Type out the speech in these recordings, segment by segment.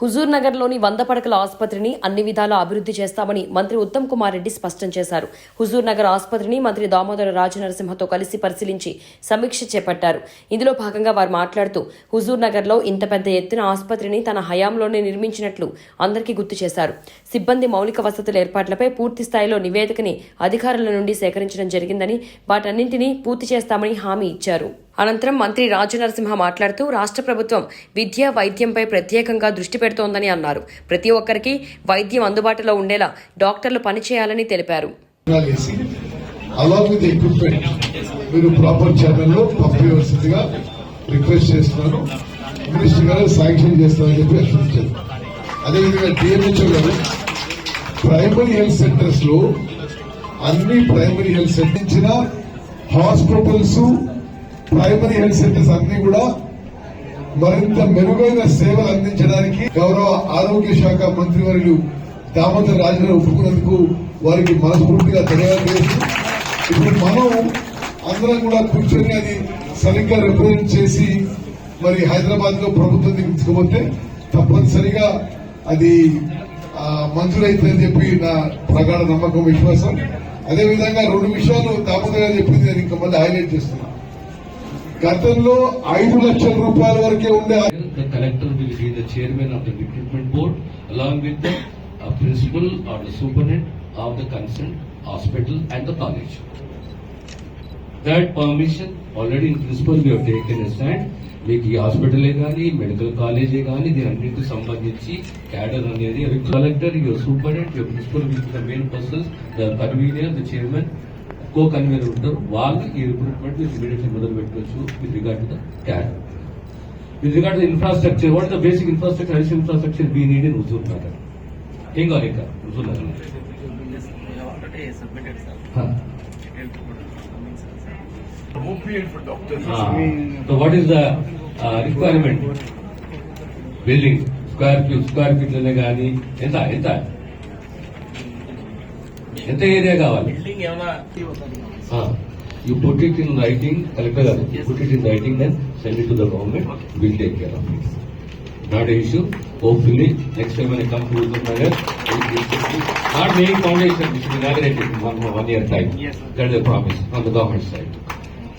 హుజూర్ నగర్లోని వంద పడకల ఆసుపత్రిని అన్ని విధాలా అభివృద్ధి చేస్తామని మంత్రి ఉత్తమ్ కుమార్ రెడ్డి స్పష్టం చేశారు. హుజూర్ నగర్ ఆసుపత్రిని మంత్రి దామోదర రాజనరసింహతో కలిసి పరిశీలించి సమీక్ష చేపట్టారు. ఇందులో భాగంగా వారు మాట్లాడుతూ హుజూర్ నగర్లో ఇంత పెద్ద ఎత్తున ఆసుపత్రిని తన హయాంలోనే నిర్మించినట్లు అందరికీ గుర్తు చేశారు. సిబ్బంది మౌలిక వసతుల ఏర్పాట్లపై పూర్తి స్థాయిలో నివేదికని అధికారుల నుండి సేకరించడం జరిగిందని వాటన్నింటినీ పూర్తి చేస్తామని హామీ ఇచ్చారు. అనంతరం మంత్రి రాజు నరసింహ మాట్లాడుతూ రాష్ట్ర ప్రభుత్వం విద్య వైద్యంపై ప్రత్యేకంగా దృష్టి పెడుతోందని అన్నారు. ప్రతి ఒక్కరికి వైద్యం అందుబాటులో ఉండేలా డాక్టర్లు పనిచేయాలని తెలిపారు. మీరు ప్రాపర్ ఛానల్లో పంపించవలసిందిగా రిక్వెస్ట్ చేస్తున్నాను. మినిస్టర్ గారు శాంక్షన్ చేస్తారని చెప్పి అదేవిధంగా డిఎంహెచ్ఓ గారు ప్రైమరీ హెల్త్ సెంటర్స్లో అన్ని ప్రైమరీ హెల్త్ సెంటర్ ఇచ్చిన హాస్పిటల్స్ ప్రైమరీ హెల్త్ సెంటర్స్ అన్ని కూడా మరింత మెరుగైన సేవలు అందించడానికి గౌరవ ఆరోగ్య శాఖ మంత్రివర్యులు దామోదర్ రాజుగారు ఒప్పుకున్నందుకు వారికి మనస్ఫూర్తిగా ధన్యవాదాలు చేస్తూ ఇప్పుడు మనం అందరం కూడా కూర్చొని అది సరిగ్గా రిప్రజెంట్ చేసి మరి హైదరాబాద్లో ప్రభుత్వం దగ్గర తీసుకుపోతే తప్పనిసరిగా అది మంజూరైతుందని చెప్పి నా ప్రగాఢ నమ్మకం విశ్వాసం. అదేవిధంగా రెండు విషయాలు దామోదర్ గారు చెప్పింది నేను ఇంకా మళ్ళీ హైలైట్ చేస్తున్నాను గతంలో ఐదు లక్షల రూపాయల వరకే ఉండే The collector will be the chairman of the recruitment board along with the uh, principal or the superintendent of the concerned hospital and the college. That permission already in principle we have taken a stand. మీకు ఈ హాస్పిటలే కానీ medical కాలేజే కానీ దీని అన్నింటికి సంబంధించి cadre అనేది collector your superintendent your principal with the main persons the convener the chairman co convener ఉంటారు వాళ్ళు ఈ రిక్రూట్మెంట్ ఇమీడియట్లీ మొదలు పెట్టవచ్చు with regard to the cadre With regard to the infrastructure, what is the basic infrastructure, additional infrastructure we need in Huzur Nagar? ఏం కావాలి ఇంకా Huzur Nagar already submitted, sir. Detailed report is coming, sir. OPL for doctors. So what is the requirement building square feet square feet లోనే కానీ ఎంత ఎంత ఎంత area కావాలి? You put it in writing collector గారు put it in writing then send it to the government will take care of it not issue hopefully next time which is inaugurated in one, one year time. Yes, sir. That is a promise on the government side.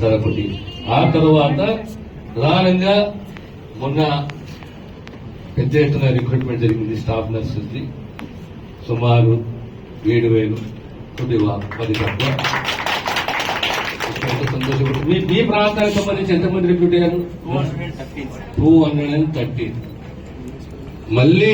జరగకుంది ఆ తర్వాత ప్రధానంగా మొన్న పెద్ద ఎత్తున recruitment జరిగింది staff నర్సెస్ది సుమారు ఏడు వేలు. కొద్దిగా పది తక్కువ. సంతోషపడు మీ మీ ప్రాంతానికి సంబంధించి ఎంతమంది రిక్రూట్ అయ్యారు 213, sir. Two hundred and thirty. మళ్ళీ